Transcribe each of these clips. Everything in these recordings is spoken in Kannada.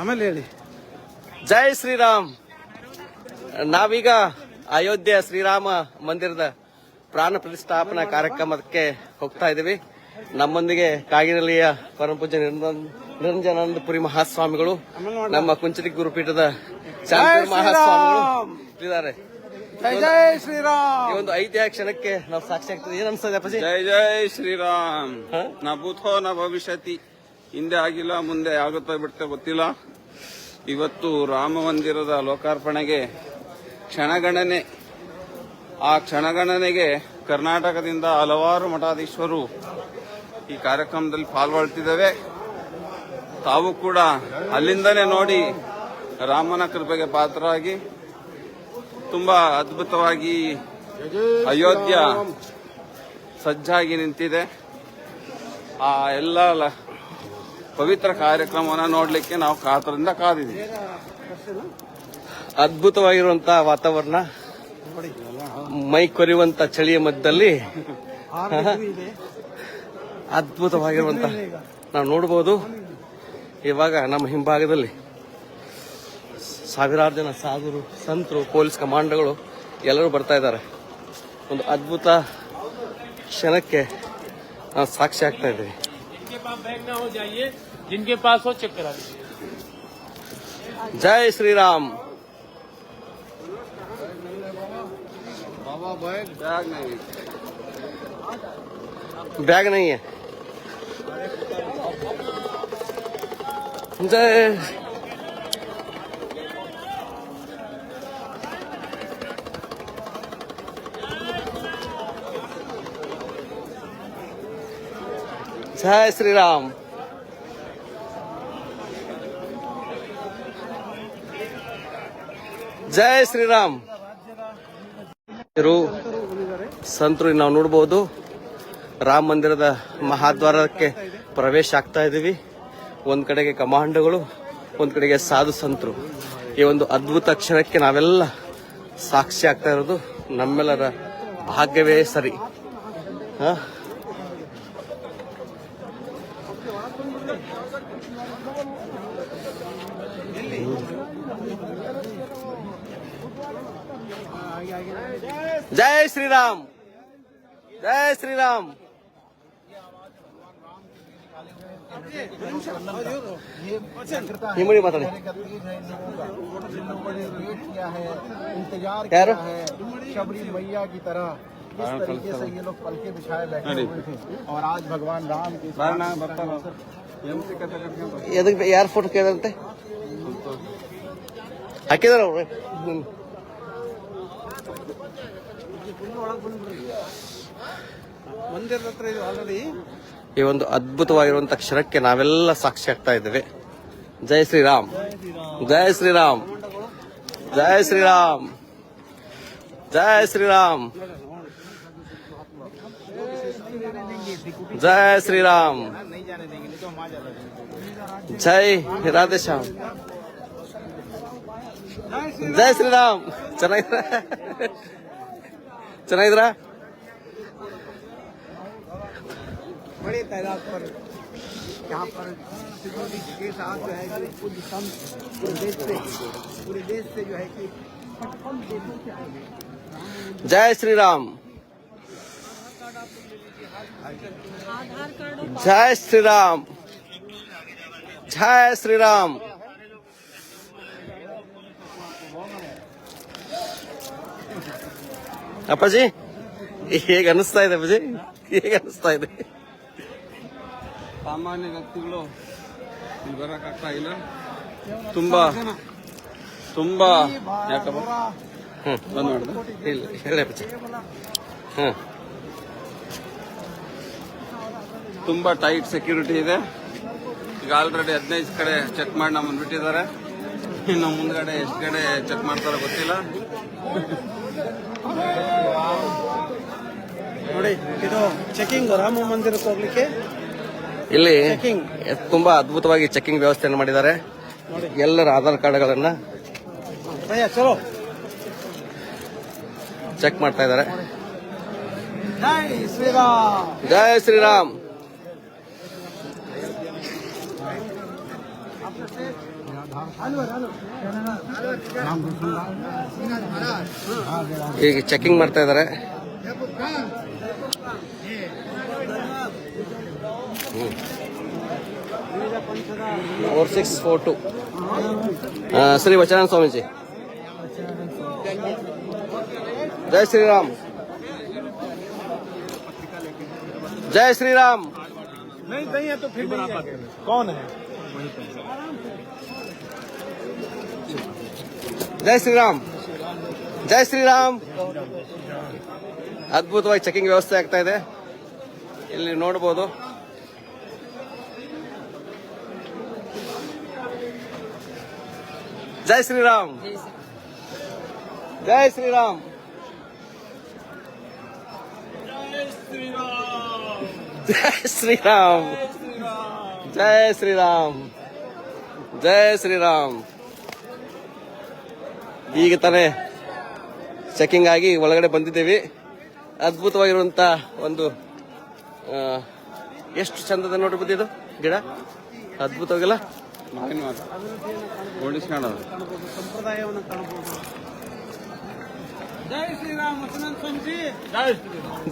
ಆಮೇಲೆ ಹೇಳಿ. ಜೈ ಶ್ರೀರಾಮ್. ನಾವೀಗ ಅಯೋಧ್ಯೆ ಶ್ರೀರಾಮ ಮಂದಿರದ ಪ್ರಾಣ ಪ್ರತಿಷ್ಠಾಪನಾ ಕಾರ್ಯಕ್ರಮಕ್ಕೆ ಹೋಗ್ತಾ ಇದ್ದೀವಿ. ನಮ್ಮೊಂದಿಗೆ ಕಾಗಿನಲ್ಲಿಯ ಪರಮ ಪೂಜ್ಯ ಪುರಿ ನಿರಂಜನಾನಂದಪುರಿ ಮಹಾಸ್ವಾಮಿಗಳು ನಮ್ಮ ಕುಂಚಲಿ ಗುರುಪೀಠದ ಶಾಂತಿ ಮಹಾಸ್ವಾಮಿಗಳು ಇದ್ದಾರೆ ಜೈ ಜೈ ಶ್ರೀರಾಮ್. ಈ ಒಂದು ಐತಿಹಾಸಿಕ ಕ್ಷಣಕ್ಕೆ ನಾವು ಸಾಕ್ಷಿ ಆಗ್ತದೆ ಏನ್ ಅನ್ಸ್ತದೆ ಅಪ್ಪಾಜಿ? ಜೈ ಜೈ ಶ್ರೀರಾಮ್? ನ ಭೂತೋ ನ ಭವಿಷ್ಯತಿ. ಹಿಂದೆ ಆಗಿಲ್ಲ, ಮುಂದೆ ಆಗುತ್ತೋ ಬಿಡುತ್ತೆ ಗೊತ್ತಿಲ್ಲ. ಇವತ್ತು ರಾಮ ಮಂದಿರದ ಲೋಕಾರ್ಪಣೆಗೆ ಕ್ಷಣಗಣನೆ. ಆ ಕ್ಷಣಗಣನೆಗೆ ಕರ್ನಾಟಕದಿಂದ ಹಲವಾರು ಮಠಾಧೀಶರು ಈ ಕಾರ್ಯಕ್ರಮದಲ್ಲಿ ಪಾಲ್ಗೊಳ್ತಿದ್ದೇವೆ. ತಾವು ಕೂಡ ಅಲ್ಲಿಂದನೇ ನೋಡಿ ರಾಮನ ಕೃಪೆಗೆ ಪಾತ್ರರಾಗಿ ತುಂಬಾ ಅದ್ಭುತವಾಗಿ ಅಯೋಧ್ಯ ಸಜ್ಜಾಗಿ ನಿಂತಿದೆ. ಆ ಎಲ್ಲ ಪವಿತ್ರ ಕಾರ್ಯಕ್ರಮವನ್ನು ನೋಡಲಿಕ್ಕೆ ನಾವು ಕಾತರದಿಂದ ಕಾದಿದ್ದೀವಿ. ಅದ್ಭುತವಾಗಿರುವಂತಹ ವಾತಾವರಣ, ಮೈ ಕೊರಿಯುವಂತ ಚಳಿಯ ಮಧ್ಯದಲ್ಲಿ ಅದ್ಭುತವಾಗಿರುವಂತ ನಾವು ನೋಡಬಹುದು ಇವಾಗ ನಮ್ಮ ಹಿಂಭಾಗದಲ್ಲಿ ಸಾವಿರಾರು ಜನ ಸಾಧುರು, ಸಂತರು, ಪೊಲೀಸ್ ಕಮಾಂಡೋಗಳು ಎಲ್ಲರೂ ಬರ್ತಾ ಇದ್ದಾರೆ. ಒಂದು ಅದ್ಭುತ ಕ್ಷಣಕ್ಕೆ ನಾವು ಸಾಕ್ಷಿ ಆಗ್ತಾ ಇದ್ದೀವಿ. आप बैग ना हो जाइए जिनके पास हो चेक करा लीजिए। जय श्री राम बाबा बैग? बैग नहीं। बैग नहीं है। जय ಜಯ ಶ್ರೀರಾಮ್. ಜಯ ಶ್ರೀರಾಮ್. ಸಂತರು ನಾವು ನೋಡಬಹುದು ರಾಮ ಮಂದಿರದ ಮಹಾದ್ವಾರಕ್ಕೆ ಪ್ರವೇಶ ಆಗ್ತಾ ಇದ್ದೀವಿ. ಒಂದ್ ಕಡೆಗೆ ಕಮಾಂಡಗಳು, ಒಂದ್ ಕಡೆಗೆ ಸಾಧು ಸಂತರು. ಈ ಒಂದು ಅದ್ಭುತ ಕ್ಷಣಕ್ಕೆ ನಾವೆಲ್ಲ ಸಾಕ್ಷಿ ಆಗ್ತಾ ಇರೋದು ನಮ್ಮೆಲ್ಲರ ಭಾಗ್ಯವೇ ಸರಿ. ಹ? जय श्री राम जय श्री राम हिमड़ी बता इंतज़ार है? शबरी मैया की तरह। किस हाँ, तरीके से ये लोग पलके बिछाए बैठे हाँ हुए थे। और आज भगवान राम के ಎದಕ್ಕೆ ಯಾರು ಫೋಟೋ ಕೇಳಂತೆ? ಹಾಕಿದಾರ ಅವ್ರು. ಈ ಒಂದು ಅದ್ಭುತವಾಗಿರುವಂತ ಕ್ಷಣಕ್ಕೆ ನಾವೆಲ್ಲ ಸಾಕ್ಷಿ ಆಗ್ತಾ ಇದ್ದೇವೆ. ಜೈ ಶ್ರೀರಾಮ್. ಜೈ ಶ್ರೀರಾಮ್. ಜೈ ಶ್ರೀರಾಮ್. ಜೈ ಶ್ರೀರಾಮ್. ಜೈ ಶ್ರೀರಾಮ್. ಜೈ ರಾಧೆ ಶ್ಯಾಮ್ ಜೈ ಶ್ರೀರಾಮ್ ಚೆನ್ನಾಗಿದ್ರ ಚೆನ್ನಾಗಿದ್ರ बड़े तादाद पर यहाँ पर सिक्योरिटी के साथ जो है कि कुछ संत पूरे देश से पूरे देश से जो है कि पचपन देशों से आए हैं जय श्री राम जय श्री राम जय श्री राम ಅಪ್ಪಾಜಿ ಹೇಗೆ ಅನಿಸ್ತಾ ಇದೆ ಅಪ್ಪಾಜಿ ಹೇಗೆ ಅನಿಸ್ತಾ ಇದೆ ಸಾಮಾನ್ಯ ವ್ಯಕ್ತಿಗಳು ಇಲ್ಲಿ ಬರಕ್ಕಾಗ್ತಾ ಇಲ್ಲ ತುಂಬಾ ತುಂಬಾ ಯಾಕಪ್ಪ ಹ್ಮ್ ಬಂದ್ ಮಾಡಿದೆ ಇಲ್ಲ ಹೇಳಿ ಅಪ್ಪಾಜಿ ಹ್ಮ್ ತುಂಬಾ ಟೈಟ್ ಸೆಕ್ಯೂರಿಟಿ ಇದೆ ಈಗ ಆಲ್ರೆಡಿ ಹದಿನೈದು ಕಡೆ ಚೆಕ್ ಮಾಡಿ ನಮ್ಮನ್ನು ಬಿಟ್ಟಿದ್ದಾರೆ ಇನ್ನು ಮುಂದ್ಗಡೆ ಎಷ್ಟು ಕಡೆ ಚೆಕ್ ಮಾಡ್ತಾರೋ ಗೊತ್ತಿಲ್ಲ. ನೋಡಿ ಇದು ಚೆಕಿಂಗ್ ರಾಮ ಮಂದಿರಕ್ಕೆ ಹೋಗ್ಲಿಕ್ಕೆ? ಇಲ್ಲಿ. ತುಂಬಾ ಅದ್ಭುತವಾಗಿ ಚೆಕಿಂಗ್ ವ್ಯವಸ್ಥೆಯನ್ನು ಮಾಡಿದ್ದಾರೆ. ಎಲ್ಲರ ಆಧಾರ್ ಕಾರ್ಡ್ಗಳನ್ನ ಚೆಕ್ ಮಾಡ್ತಾ ಇದ್ದಾರೆ. ಜೈ ಶ್ರೀರಾಮ್. ಜಯ Shriram. ಈಗ ಚೆಕಿಂಗ್ ಮಾಡ್ತಾ ಇದ್ದಾರೆ four six four two Shri Vachanananda Swamiji ಜೈ ಶ್ರೀರಾಮ್ ಜೈ ಶ್ರೀರಾಮ್ नहीं नहीं है तो फिर नहीं है। कौन है ಜೈ ಶ್ರೀರಾಮ್ ಜೈ ಶ್ರೀರಾಮ್ ಅದ್ಭುತವಾಗಿ ಚೆಕಿಂಗ್ ವ್ಯವಸ್ಥೆ ಆಗ್ತಾ ಇದೆ. ಇಲ್ಲಿ ನೋಡಬಹುದು ಜೈ ಶ್ರೀರಾಮ್. ಜೈ ಶ್ರೀರಾಮ್. ಜೈ ಶ್ರೀರಾಮ್. ಜೈ ಶ್ರೀರಾಮ್. ಜೈ ಶ್ರೀರಾಮ್. ಈಗ ತಾನೇ ಚೆಕಿಂಗ್ ಆಗಿ ಒಳಗಡೆ ಬಂದಿದ್ದೀವಿ. ಅದ್ಭುತವಾಗಿರುವಂತ ಒಂದು ಎಷ್ಟು ಚಂದದ ನೋಡ್ಬೋದು ಇದು ಗಿಡ? ಅದ್ಭುತವಾಗಿಲ್ಲ? ಜಯ ಶ್ರೀರಾಮ್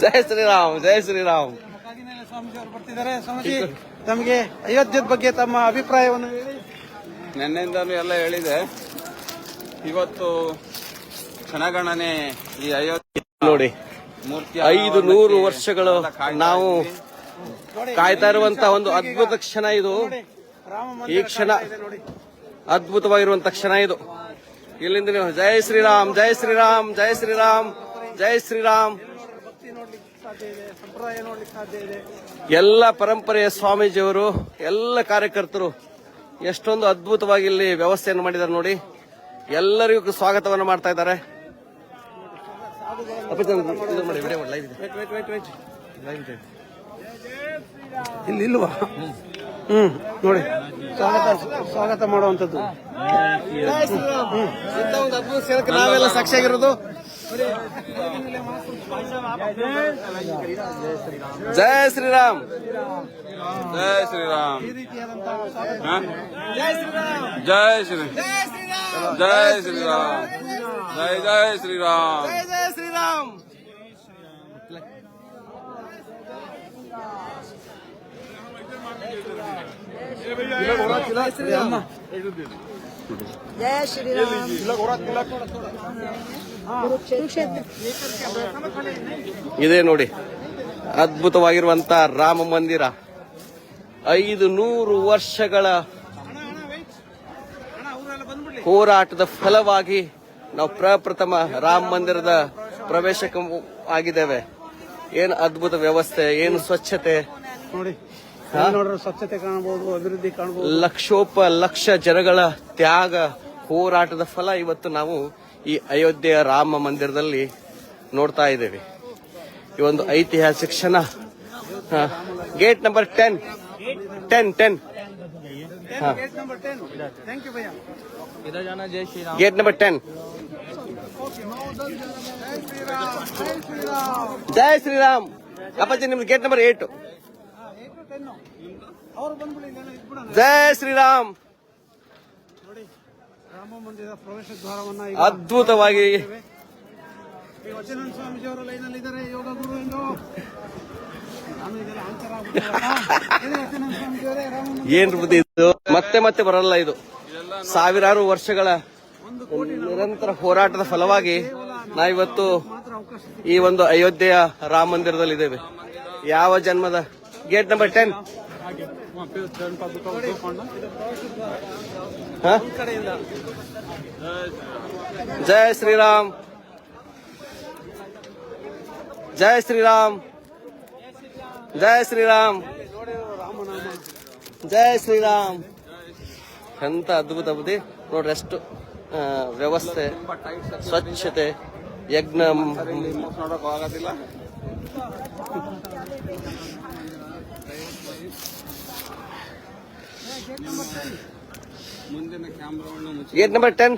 ಜಯ ಶ್ರೀರಾಮ್ ಜೈ ಶ್ರೀರಾಮ್. ಕಾಗಿನೆಲೆ ಸ್ವಾಮೀಜಿ ಅವರು ಬರ್ತಿದ್ದಾರೆ ಸ್ವಾಮೀಜಿ ತಮಗೆ ಅಯೋಧ್ಯದ ಬಗ್ಗೆ ತಮ್ಮ ಅಭಿಪ್ರಾಯವನ್ನು ಹೇಳಿ. ನಿನ್ನೆಯಿಂದ ಎಲ್ಲ ಹೇಳಿದೆ. ಇವತ್ತು ಕ್ಷಣಗಣನೆ ಈ ಅಯೋಧ್ಯೆ ನೋಡಿ ಮೂರ್ತಿ ಐದು ನೂರು ವರ್ಷಗಳು ನಾವು ಕಾಯ್ತಾ ಇರುವಂತ ಒಂದು ಅದ್ಭುತ ಕ್ಷಣ ಇದು. ಈ ಕ್ಷಣ ಅದ್ಭುತವಾಗಿರುವಂತ ಕ್ಷಣ ಇದು. ಇಲ್ಲಿಂದ ನೀವು ಜೈ ಶ್ರೀರಾಮ್ ಜಯ ಶ್ರೀರಾಮ್ ಜಯ ಶ್ರೀರಾಮ್ ಜಯ ಶ್ರೀರಾಮ್. ಭಕ್ತಿ ನೋಡ್ಲಿಕ್ಕೆ ಸಾಧ್ಯ ಇದೆ ಸಂಪ್ರದಾಯ ನೋಡ್ಲಿಕ್ಕೆ ಸಾಧ್ಯ ಇದೆ. ಎಲ್ಲ ಪರಂಪರೆಯ ಸ್ವಾಮೀಜಿಯವರು ಎಲ್ಲ ಕಾರ್ಯಕರ್ತರು ಎಷ್ಟೊಂದು ಅದ್ಭುತವಾಗಿ ಇಲ್ಲಿ ವ್ಯವಸ್ಥೆಯನ್ನು ಮಾಡಿದ್ದಾರೆ ನೋಡಿ. ಎಲ್ಲರಿಗೂ ಸ್ವಾಗತವನ್ನು ಮಾಡ್ತಾ ಇದ್ದಾರೆ. ಇಲ್ಲಿ ಇಲ್ವಾ? ಹ್ಮ್. ನೋಡಿ. ಸ್ವಾಗತ ಸ್ವಾಗತ ಮಾಡುವಂತದ್ದು ನಾವೆಲ್ಲ ಸಾಕ್ಷಿಯಾಗಿರೋದು. ಜೈ ಶ್ರೀರಾಮ್. ಜೈ ಶ್ರೀರಾಮ್. ಜಯ ರೀತಿಯಾದಂತಹ ಸ್ವಾಗತ ಹ? ಜೈ ಶ್ರೀ ಜೈ ಶ್ರೀರಾಮ್ ಜೈ ಜೈ ಶ್ರೀರಾಮ್ ಜೈ ಜೈ ಶ್ರೀರಾಮ್ ಅಮ್ಮ जय श्री राम कुरुक्षेत्र ಇದೇ ನೋಡಿ ಅದ್ಭುತವಾಗಿರುವಂತ ರಾಮ ಮಂದಿರ ಐದು ನೂರು ವರ್ಷಗಳ ಹೋರಾಟದ ಫಲವಾಗಿ ನಾವು ಪ್ರಪ್ರಥಮ ರಾಮ ಮಂದಿರದ ಪ್ರವೇಶಕ್ಕೆ ಆಗಿದ್ದೇವೆ. ಏನು ಅದ್ಭುತ ವ್ಯವಸ್ಥೆ ಏನು ಸ್ವಚ್ಛತೆ. ನೋಡಿ ಸ್ವಚ್ಛತೆ ಕಾಣಬಹುದು ಅಭಿವೃದ್ಧಿ ಕಾಣಬಹುದು ಲಕ್ಷೋಪ ಲಕ್ಷ ಜನಗಳ ತ್ಯಾಗ ಹೋರಾಟದ ಫಲ ಇವತ್ತು ನಾವು ಈ ಅಯೋಧ್ಯೆಯ ರಾಮ ಮಂದಿರದಲ್ಲಿ ನೋಡ್ತಾ ಇದ್ದೇವೆ. ಈ ಒಂದು ಐತಿಹಾಸಿಕ ಕ್ಷಣ. Gate number ten. Ten ten. Gate number ten जय Shri Ram gate number eight ಅಪ್ಪಾಜಿ ನಿಮ್ದು ಗೇಟ್ ನಂಬರ್ ಏಟ್. ಅವ್ರು ಬಂದ್ಬಿಡಿ ಇಲ್ಲೆಲ್ಲ ಇದ್ಬಿಡೋಣ. ಜೈ ಶ್ರೀರಾಮ್. ನೋಡಿ ರಾಮ ಮಂದಿರ ಪ್ರವೇಶ ದ್ವಾರವನ್ನ ಈಗ ಅದ್ಭುತವಾಗಿ ಸ್ವಾಮೀಜಿ ಅವರು ಲೈನಲ್ಲಿ ಇದ್ದಾರೆ ಯೋಗ ಗುರು ಎಂದು. ಏನ್ ಬುದ್ಧಿ ಇದು? ಮತ್ತೆ ಮತ್ತೆ ಬರಲ್ಲ ಇದು. ಸಾವಿರಾರು ವರ್ಷಗಳ ನಿರಂತರ ಹೋರಾಟದ ಫಲವಾಗಿ ನಾವಿವತ್ತು ಈ ಒಂದು ಅಯೋಧ್ಯೆಯ ರಾಮ ಮಂದಿರದಲ್ಲಿ ಇದ್ದೇವೆ ಯಾವ ಜನ್ಮದ ಗೇಟ್ ನಂಬರ್ ಟೆನ್? ಜಯ ಶ್ರೀರಾಮ್. ಜಯ ಶ್ರೀರಾಮ್. ಜೈ ಶ್ರೀರಾಮ್. ಜಯ ಶ್ರೀರಾಮ್. ಎಂತ ಅದ್ಭುತ ಬುದ್ಧಿ. ನೋಡ್ರಿ ಎಷ್ಟು ಆ, ವ್ಯವಸ್ಥೆ ಸ್ವಚ್ಛತೆ ಯಜ್ಞ. ನೋಡಕ್ ಆಗೋದಿಲ್ಲ ten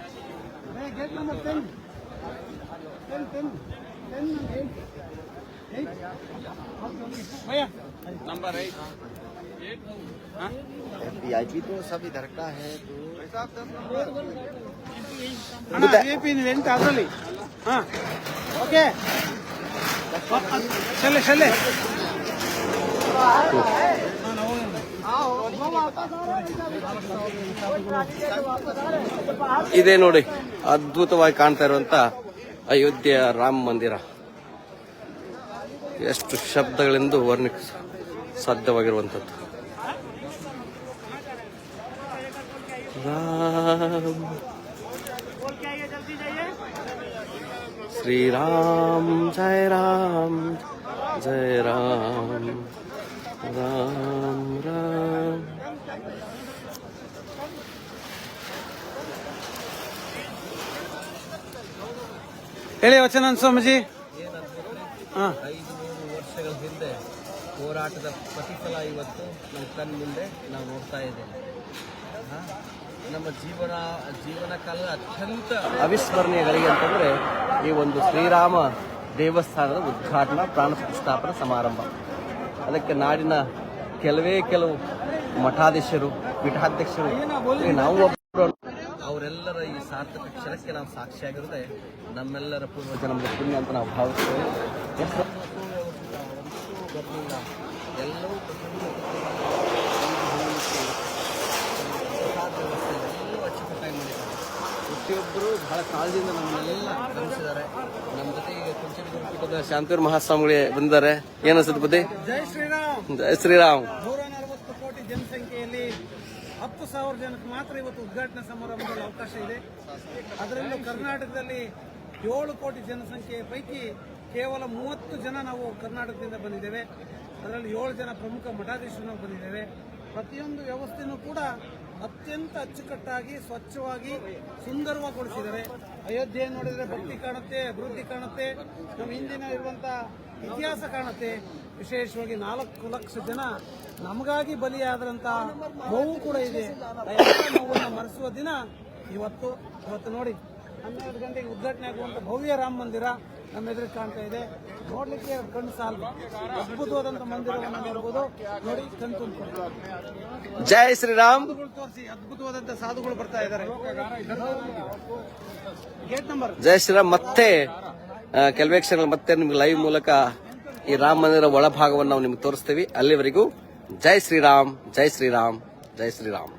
gate number ten. Number eight VIP तो सब इधर का है तो ಅಣ್ಣ ವಿ ಪಿ ಎಂಟು ಅದರಲ್ಲಿ ಹಾ ಓಕೆ ಶಲ್ಲೆ ಶಲ್ಲೆ ಇದೇ ನೋಡಿ ಅದ್ಭುತವಾಗಿ ಕಾಣ್ತಾ ಇರುವಂತ ಅಯೋಧ್ಯೆಯ ರಾಮ ಮಂದಿರ ಎಷ್ಟು ಶಬ್ದಗಳೆಂದು ವರ್ಣಿಸ ಸಾಧ್ಯವಾಗಿರುವಂಥದ್ದು. ರಾಮ್. ಶ್ರೀರಾಮ್ ಜಯ ರಾಮ್ ಜಯ ರಾಮ್ ರಾಮ್ ರಾಮ್. ಹೇಳಿ ವಚನ ಸ್ವಾಮೀಜಿ ಹಾ. ಹೋರಾಟದ ಪ್ರತಿಫಲ ಇವತ್ತು ನಮ್ಮ ಕಣ್ಣ ಮುಂದೆ ನಾವು ನೋಡ್ತಾ ಇದ್ದೇವೆ. ನಮ್ಮ ಜೀವನ ಜೀವನ ಕಾಲ ಅತ್ಯಂತ ಅವಿಸ್ಮರಣೀಯಗಳಿಗೆ ಅಂತಂದ್ರೆ ಈ ಒಂದು ಶ್ರೀರಾಮ ದೇವಸ್ಥಾನದ ಉದ್ಘಾಟನಾ, ಪ್ರಾಣ ಪ್ರತಿಷ್ಠಾಪನಾ ಸಮಾರಂಭ. ಅದಕ್ಕೆ ನಾಡಿನ ಕೆಲವೇ ಕೆಲವು ಮಠಾಧೀಶರು, ಪೀಠಾಧ್ಯಕ್ಷರು ನಾವು ಅವರೆಲ್ಲರ ಈ ಸಾರ್ಥಕ ಕ್ಷಣಕ್ಕೆ ನಾವು ಸಾಕ್ಷಿಯಾಗಿರುತ್ತೆ ನಮ್ಮೆಲ್ಲರ ಪೂರ್ವ ಜನ್ಮದ ಪುಣ್ಯ ಅಂತ ನಾವು ಭಾವಿಸ್ತೇವೆ. ಎಷ್ಟು ಬರಲಿಲ್ಲ ಎಲ್ಲವೂ ಎಲ್ಲವೂ ಅಚ್ಚುಕಟ್ಟಾಗಿ ಮಾಡಿದ್ದಾರೆ ಪ್ರತಿಯೊಬ್ಬರು ಬಹಳ ಕಾಲದಿಂದ ನಮ್ಮನ್ನೆಲ್ಲ ಗಮನಿಸಿದ್ದಾರೆ. ನಮ್ಮ ಜೊತೆಗೆ ಕುಂಚನ ಗುರುಪೀಠದ ಶಾಂತೂರ್ ಮಹಾಸ್ವಾಮಿಗಳಿಗೆ ಬಂದಿದ್ದಾರೆ. ಏನು ಅನ್ಸುತ್ತೆ ಬುದ್ಧಿ? ಜೈ ಶ್ರೀರಾಮ್. ಜಯ ಶ್ರೀರಾಮ್. ನೂರ ನಲವತ್ತು ಕೋಟಿ ಜನಸಂಖ್ಯೆಯಲ್ಲಿ ಹತ್ತು ಸಾವಿರ ಜನಕ್ಕೆ ಮಾತ್ರ ಇವತ್ತು ಉದ್ಘಾಟನಾ ಸಮಾರಂಭದಲ್ಲಿ ಅವಕಾಶ ಇದೆ. ಅದರಲ್ಲೂ ಕರ್ನಾಟಕದಲ್ಲಿ ಏಳು ಕೋಟಿ ಜನಸಂಖ್ಯೆಯ ಪೈಕಿ ಕೇವಲ ಮೂವತ್ತು ಜನ ನಾವು ಕರ್ನಾಟಕದಿಂದ ಬಂದಿದ್ದೇವೆ. ಅದರಲ್ಲಿ ಏಳು ಜನ ಪ್ರಮುಖ ಮಠಾಧೀಶರು ಬಂದಿದ್ದೇವೆ. ಪ್ರತಿಯೊಂದು ವ್ಯವಸ್ಥೆಯೂ ಕೂಡ ಅತ್ಯಂತ ಅಚ್ಚುಕಟ್ಟಾಗಿ, ಸ್ವಚ್ಛವಾಗಿ ಸುಂದರವಾಗಿಗೊಳಿಸಿದ್ದಾರೆ ಅಯೋಧ್ಯೆ ನೋಡಿದರೆ ಭಕ್ತಿ ಕಾಣುತ್ತೆ, ಅಭಿವೃದ್ಧಿ ಕಾಣುತ್ತೆ. ನಮ್ಮ ಹಿಂದಿನ ಇರುವಂಥ ಇತಿಹಾಸ ಕಾಣುತ್ತೆ. ವಿಶೇಷವಾಗಿ ನಾಲ್ಕು ಲಕ್ಷ ಜನ ನಮಗಾಗಿ ಬಲಿಯಾದಂಥ ನೋವು ಕೂಡ ಇದೆ. ನೋವನ್ನು ಮರೆಸುವ ದಿನ ಇವತ್ತು. ಇವತ್ತು ನೋಡಿ, ಹನ್ನೆರಡು ಗಂಟೆಗೆ ಉದ್ಘಾಟನೆ ಆಗುವಂಥ ಭವ್ಯ ರಾಮ ಮಂದಿರ. ನಮ್ಮ ಎದುರು ಕಾಣ್ತಾ ಇದೆ. ನೋಡ್ಲಿಕ್ಕೆ ಕಣ್ಣು ಸಾಲ. ಅದ್ಭುತವಾದಂತ ಮಂದಿರವನ್ನು ನೋಡಬಹುದು ನೋಡಿ ಕಣ್ ತುಂಬಿಕೊಂಡು ಜೈ ಶ್ರೀರಾಮ್. ತೋರಿಸಿ ಅದ್ಭುತವಾದಂತ ಸಾಧುಗಳು ಬರ್ತಾ ಇದ್ದಾರೆ. Gate number. ಜೈ ಶ್ರೀರಾಮ್. ಮತ್ತೆ ಕೆಲವೇ ಕ್ಷಣಗಳು ಮತ್ತೆ ನಿಮ್ಗೆ ಲೈವ್ ಮೂಲಕ ಈ ರಾಮ ಮಂದಿರ ಒಳಭಾಗವನ್ನು ನಾವು ನಿಮ್ಗೆ ತೋರಿಸ್ತೀವಿ. ಅಲ್ಲಿವರೆಗೂ ಜೈ ಶ್ರೀರಾಮ್ ಜೈ ಶ್ರೀರಾಮ್ ಜೈ ಶ್ರೀರಾಮ್.